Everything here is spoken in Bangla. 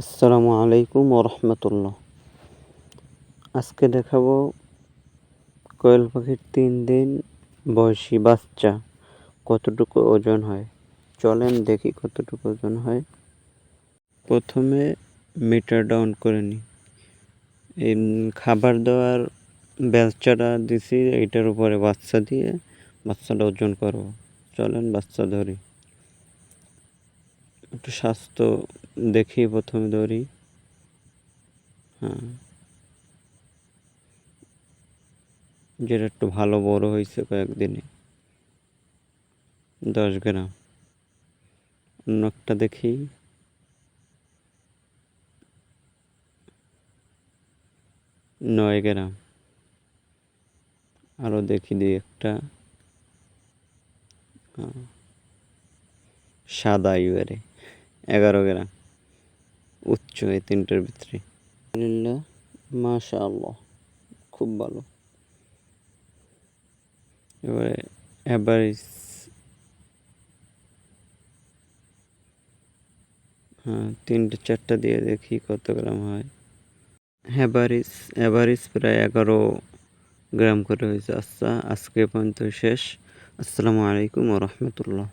আসসালামু আলাইকুম রহমতুল্লাহ আজকে দেখাবো কোয়েল পাখির তিন দিন বয়সী বাচ্চা কতটুকু ওজন হয়। চলেন দেখি কতটুকু ওজন হয়। প্রথমে মিটার ডাউন করে নিই। এই খাবার দেওয়ার বেলচাটা দিছি, এইটার উপরে বাচ্চা দিয়ে বাচ্চাটা ওজন করব। চলেন বাচ্চা ধরি। একটু স্বাস্থ্য দেখি প্রথমে ধরি। হ্যাঁ। যেটা একটু ভালো বড় হয়েছে কয়েকদিনে। দশ গ্রাম। অন্য একটা দেখি। নয় গ্রাম। আরও দেখি দিই একটা। হ্যাঁ। সাদা ইউয়ারে এগারো গ্রাম। উচ্চ এই তিনটার ভিতরে। আলহামদুলিল্লাহ মাশা আল্লাহ খুব ভালো। এবারে অ্যাভারেজ হ্যাঁ তিনটে চারটা দিয়ে দেখি কত গ্রাম হয়। অ্যাভারেজ অ্যাভারেজ প্রায় এগারো গ্রাম করে হয়েছে। আচ্ছা আজকে পর্যন্ত শেষ। আসসালামু আলাইকুম রহমতুল্লাহ।